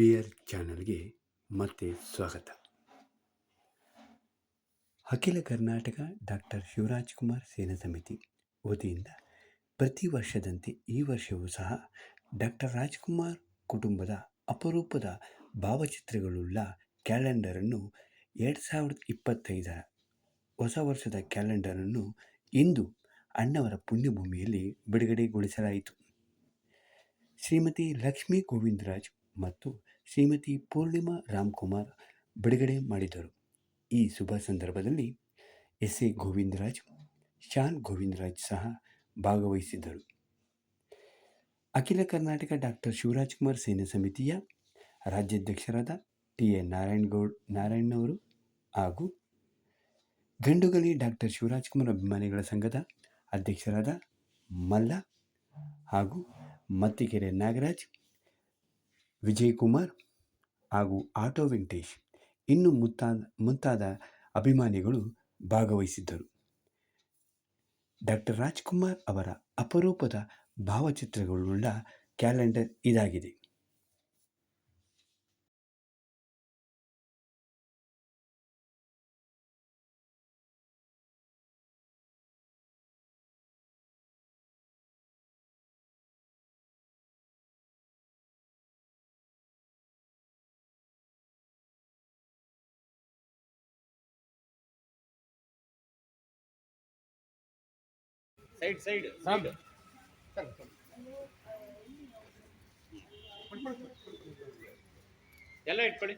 P R ಚಾನಲ್ಗೆ ಮತ್ತೆ ಸ್ವಾಗತ. ಅಖಿಲ ಕರ್ನಾಟಕ ಡಾಕ್ಟರ್ ಶಿವರಾಜ್ ಕುಮಾರ್ ಸೇನಾ ಸಮಿತಿ ವತಿಯಿಂದ ಪ್ರತಿ ವರ್ಷದಂತೆ ಈ ವರ್ಷವೂ ಸಹ ಡಾಕ್ಟರ್ ರಾಜ್ಕುಮಾರ್ ಕುಟುಂಬದ ಅಪರೂಪದ ಭಾವಚಿತ್ರಗಳುಳ್ಳ ಕ್ಯಾಲೆಂಡರನ್ನು ಎರಡು ಸಾವಿರದ ಇಪ್ಪತ್ತೈದರ ಹೊಸ ವರ್ಷದ ಕ್ಯಾಲೆಂಡರನ್ನು ಇಂದು ಅಣ್ಣವರ ಪುಣ್ಯಭೂಮಿಯಲ್ಲಿ ಬಿಡುಗಡೆಗೊಳಿಸಲಾಯಿತು. ಶ್ರೀಮತಿ ಲಕ್ಷ್ಮೀ ಗೋವಿಂದರಾಜ್ ಮತ್ತು ಶ್ರೀಮತಿ ಪೂರ್ಣಿಮಾ ರಾಮ್ಕುಮಾರ್ ಬಿಡುಗಡೆ ಮಾಡಿದರು. ಈ ಶುಭ ಸಂದರ್ಭದಲ್ಲಿ ಎಸ್ ಎ ಗೋವಿಂದರಾಜ್, ಶಾನ್ ಗೋವಿಂದರಾಜ್ ಸಹ ಭಾಗವಹಿಸಿದ್ದರು. ಅಖಿಲ ಕರ್ನಾಟಕ ಡಾಕ್ಟರ್ ಶಿವರಾಜ್ಕುಮಾರ್ ಸೇನಾ ಸಮಿತಿಯ ರಾಜ್ಯಾಧ್ಯಕ್ಷರಾದ ಟಿ. ಎ ನಾರಾಯಣಗೌಡ್ ನಾರಾಯಣವರು ಹಾಗೂ ಗಂಡುಗಲಿ ಡಾಕ್ಟರ್ ಶಿವರಾಜ್ಕುಮಾರ್ ಅಭಿಮಾನಿಗಳ ಸಂಘದ ಅಧ್ಯಕ್ಷರಾದ ಮಲ್ಲ ಹಾಗೂ ಮತ್ತಿಕೆರೆ ನಾಗರಾಜ್ ವಿಜಯ್ ಕುಮಾರ್ ಹಾಗೂ ಆಟೋ ವೆಂಕಟೇಶ್ ಇನ್ನು ಮುಂತಾದ ಮುಂತಾದ ಅಭಿಮಾನಿಗಳು ಭಾಗವಹಿಸಿದ್ದರು. ಡಾಕ್ಟರ್ ರಾಜ್ಕುಮಾರ್ ಅವರ ಅಪರೂಪದ ಭಾವಚಿತ್ರಗಳುಳ್ಳ ಕ್ಯಾಲೆಂಡರ್ ಇದಾಗಿದೆ. Side side side. ಎಲ್ಲ ಇಟ್ಕೊಳ್ಳಿ.